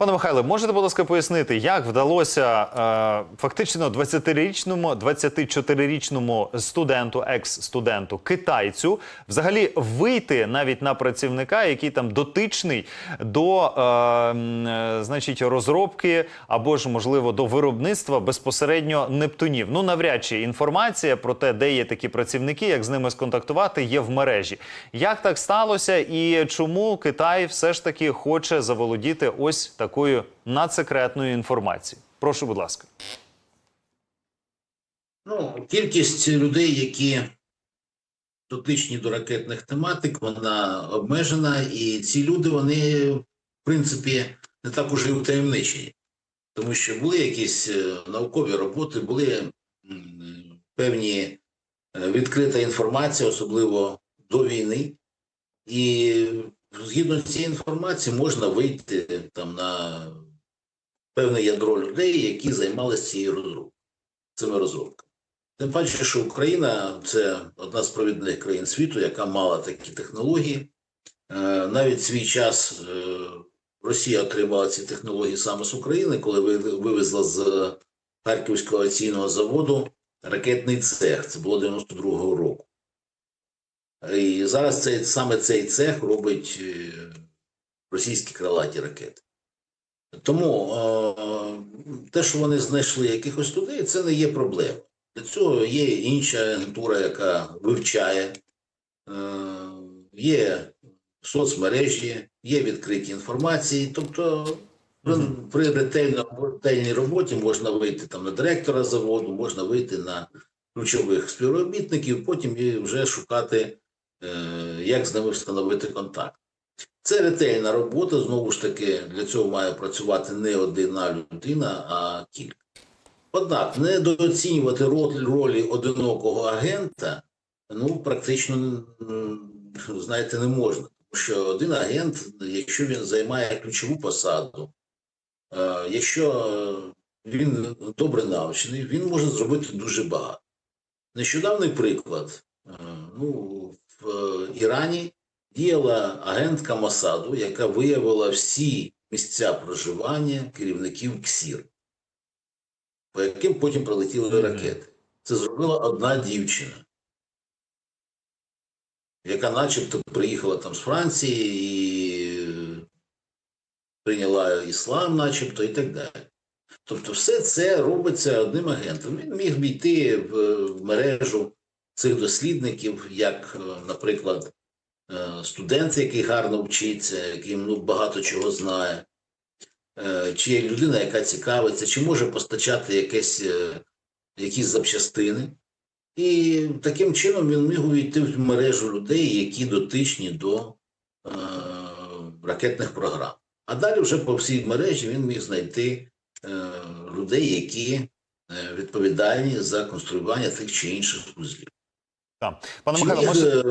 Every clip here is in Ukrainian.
Пане Михайле, можете, будь ласка, пояснити, як вдалося е, фактично 20-річному, 24-річному студенту, екс-студенту, китайцю, взагалі вийти навіть на працівника, який там дотичний до е, е, значить, розробки або ж, можливо, до виробництва безпосередньо нептунів. Ну, навряд чи інформація про те, де є такі працівники, як з ними сконтактувати, є в мережі. Як так сталося, і чому Китай все ж таки хоче заволодіти ось такою надсекретною інформацією? Прошу, будь ласка. Ну, кількість людей, які дотичні до ракетних тематик, вона обмежена, і ці люди, вони, в принципі, не так уже й утаємничені. Тому що були якісь е, наукові роботи, були певні е, відкрита інформація, особливо до війни. І згідно з цієї інформації можна вийти там на певне ядро людей, які займалися цією розробкою, цими розробками. Тим паче, що Україна це одна з провідних країн світу, яка мала такі технології. Е, Навіть свій час е, Росія отримала ці технології саме з України, коли вивезла з Харківського авіаційного заводу ракетний цех. Це було 92-го року. І зараз цей, саме цей цех робить е, російські крилаті ракети. Тому е, те, що вони знайшли якихось людей, це не є проблемою. Для цього є інша агентура, яка вивчає, е, є соцмережі, є відкриті інформації. Тобто при, ретельній роботі можна вийти там на директора заводу, можна вийти на ключових співробітників, потім вже шукати, як з ними встановити контакт. Це ретельна робота. Знову ж таки, для цього має працювати не одна людина, а кілька. Однак недооцінювати ролі одинокого агента ну практично знаєте не можна. Тому що один агент, якщо він займає ключову посаду, е, якщо е, він добре навчений, він може зробити дуже багато. Нещодавний приклад. Е, Ну, в е, Ірані діяла агентка Масаду, яка виявила всі місця проживання керівників КСІР, по яким потім прилетіли ракети. Це зробила одна дівчина, яка начебто приїхала там з Франції і прийняла іслам, начебто, і так далі. Тобто, все це робиться одним агентом. Він міг війти в, в мережу цих дослідників, як, е, наприклад, е, студент, який гарно вчиться, який ну, багато чого знає, е, чи людина, яка цікавиться, чи може постачати якесь, якісь запчастини. І таким чином він міг увійти в мережу людей, які дотичні до е, ракетних програм. А далі вже по всій мережі він міг знайти е, людей, які відповідальні за конструювання тих чи інших вузлів. Так. Пане Михайло, може, е,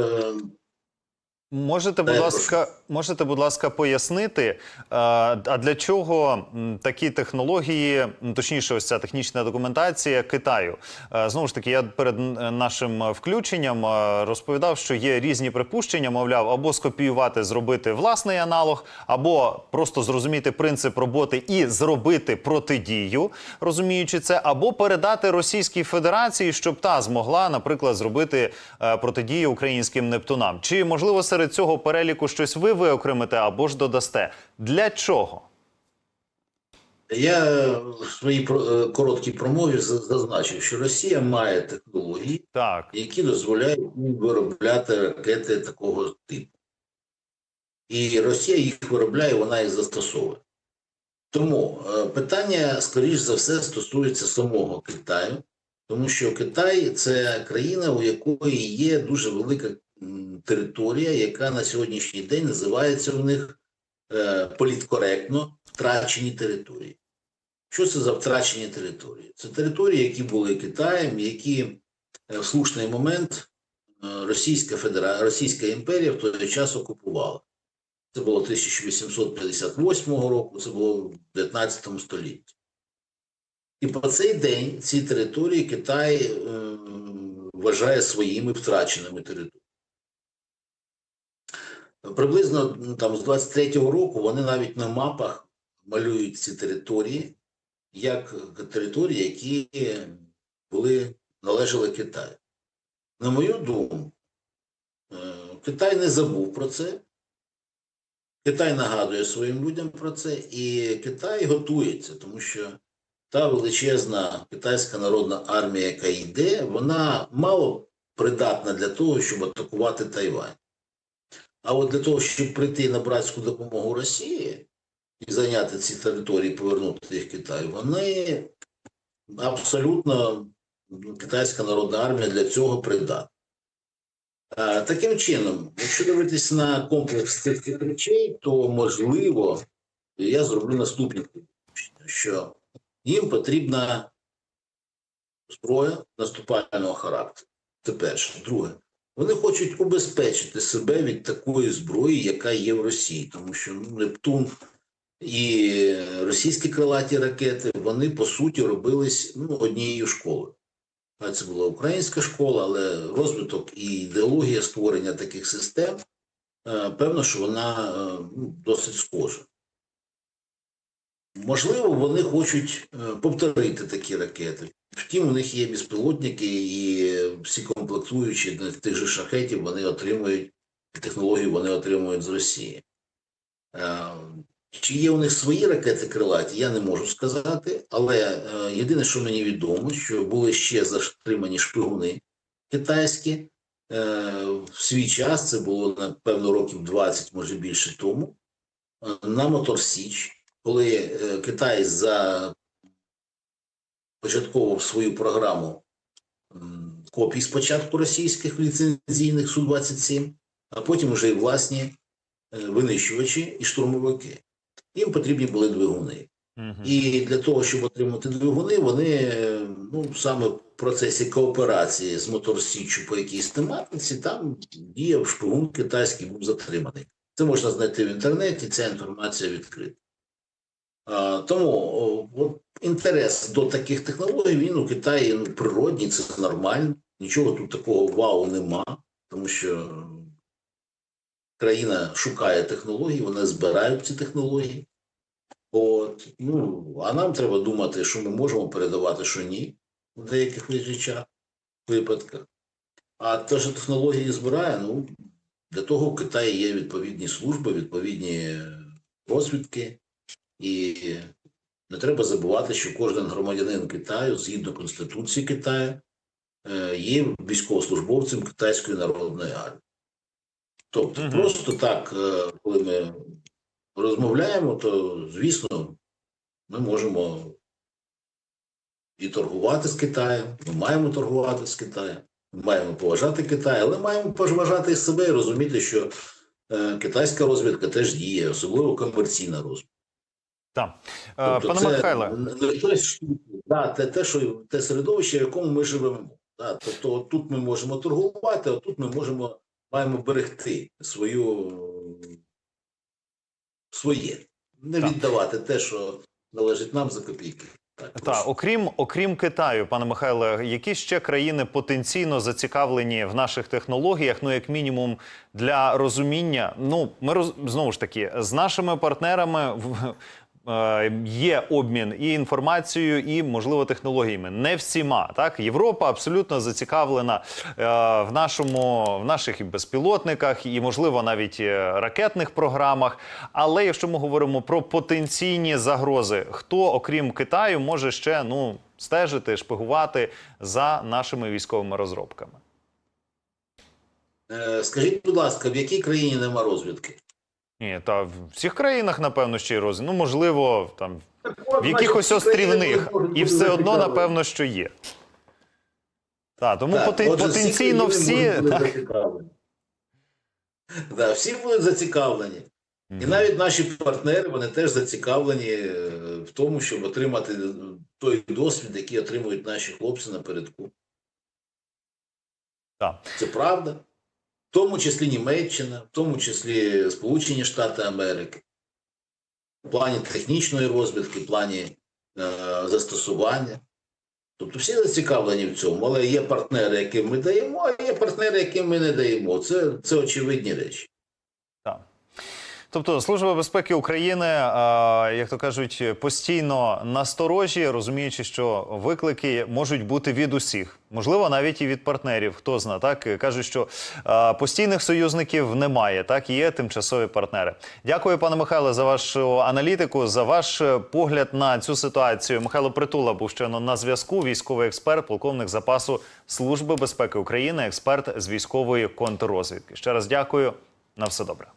Можете, будь ласка, можете, будь ласка, пояснити, е, а для чого такі технології, точніше, ось ця технічна документація Китаю? Е, Знову ж таки, я перед нашим е, включенням е, розповідав, що є різні припущення, мовляв, або скопіювати, зробити власний аналог, або просто зрозуміти принцип роботи і зробити протидію, розуміючи це, або передати Російській Федерації, щоб та змогла, наприклад, зробити е, протидію українським нептунам. Чи можливо серед цього переліку щось ви виокремите або ж додасте? Для чого? я в своїй е, короткій промові зазначив, що Росія має технології, Так, які дозволяють їм виробляти ракети такого типу. І Росія їх виробляє, вона їх застосовує. Тому е, питання, скоріш за все, стосується самого Китаю, тому що Китай це країна, у якої є дуже велика територія, яка на сьогоднішній день називається у них е, політкоректно втрачені території. Що це за втрачені території? Це території, які були Китаєм, які е, в слушний момент е, Російська Федера... Російська імперія в той час окупувала. Це було 1858 року, це було в 19 столітті. І по цей день ці території Китай е, вважає своїми втраченими територіями. Приблизно там з 23-го року вони навіть на мапах малюють ці території як території, які були належали Китаю. На мою думку, е, Китай не забув про це. Китай нагадує своїм людям про це, і Китай готується, тому що та величезна китайська народна армія, яка йде, вона мало придатна для того, щоб атакувати Тайвань. А от для того, щоб прийти на братську допомогу Росії і зайняти ці території, повернути їх Китаю, вони абсолютно ну, китайська народна армія для цього придатна. Таким чином, якщо дивитись на комплекс цих цих речей, то можливо я зроблю наступне, що їм потрібна зброя наступального характеру. Це перше. Друге, вони хочуть убезпечити себе від такої зброї, яка є в Росії, тому що ну, Нептун і російські крилаті ракети вони по суті робились ну, однією школою. А Це була українська школа, але розвиток і ідеологія створення таких систем, е, певно, що вона е, ну, досить схожа. Можливо, вони хочуть е, повторити такі ракети. Втім, у них є безпілотники, і всі комплектуючі тих же шахетів вони отримують технологію, вони отримують з Росії. Е, Чи є у них свої ракети крилаті, я не можу сказати, але е, єдине, що мені відомо, що були ще затримані шпигуни китайські. Е, в свій час це було напевно років 20, може більше тому, на Мотор Січ, коли Китай за початковував свою програму копій спочатку російських ліцензійних Су-27, а потім вже і власні е, винищувачі і штурмовики. Їм потрібні були двигуни. І для того, щоб отримати двигуни, вони е, ну, саме в процесі кооперації з Моторсіччю по якійсь тематиці, там діяв шпигун китайський був затриманий. Це можна знайти в інтернеті, ця інформація відкрита. Тому от, інтерес до таких технологій він у Китаї природній, це нормально. Нічого тут такого вау нема, тому що країна шукає технології, вони збирають ці технології. От, ну, а нам треба думати, що ми можемо передавати, що ні в деяких речах, випадках. А те, що технології збирає, ну, для того в Китаї є відповідні служби, відповідні розвідки. І не треба забувати, що кожен громадянин Китаю, згідно Конституції Китаю, е, є військовослужбовцем Китайської народної армії. Тобто, Мгм. просто так, е, коли ми розмовляємо, то звісно, ми можемо і торгувати з Китаєм, ми маємо торгувати з Китаєм, ми маємо поважати Китай, але маємо поважати і себе і розуміти, що е, китайська розвідка теж діє, особливо комерційна розвідка. Так. Е, Тобто Пане це Михайле, да, те, те, що те середовище, в якому ми живемо. Да, тобто тут ми можемо торгувати, а тут ми можемо маємо берегти свою своє, не Так. віддавати те, що належить нам за копійки. Так, Так, окрім окрім Китаю, пане Михайле, які ще країни потенційно зацікавлені в наших технологіях? Ну, як мінімум, для розуміння. Ну, ми роз... знову ж таки з нашими партнерами в- є обмін і інформацією, і можливо технологіями. Не всіма так. Європа абсолютно зацікавлена е, в нашому в наших безпілотниках, і можливо навіть е, ракетних програмах. Але якщо ми говоримо про потенційні загрози, хто окрім Китаю може ще ну стежити, шпигувати за нашими військовими розробками? Е, Скажіть, будь ласка, в якій країні нема розвідки? Ні, та в всіх країнах, напевно, ще й роз... Ну, можливо, там в якихось острівних, і все одно, напевно, що є. Так, тому Так, поten- отже, потенційно всі. бути так. зацікавлені. Да, всі будуть зацікавлені. І навіть наші партнери вони теж зацікавлені е, в тому, щоб отримати той досвід, який отримують наші хлопці напередку. Так. Це правда. В тому числі Німеччина, в тому числі Сполучені Штати Америки. В плані технічної розвідки, в плані е, застосування. Тобто всі зацікавлені в цьому, але є партнери, яким ми даємо, а є партнери, яким ми не даємо. Це, це очевидні речі. Тобто Служба безпеки України, як то кажуть, постійно насторожі, розуміючи, що виклики можуть бути від усіх, можливо, навіть і від партнерів. Хто зна, так кажуть, що постійних союзників немає, так є тимчасові партнери. Дякую, пане Михайле, за вашу аналітику, за ваш е, погляд на цю ситуацію. Михайло Притула був щойно на зв'язку. Військовий експерт, полковник запасу Служби безпеки України, експерт з військової контррозвідки. Ще раз дякую. На все добре.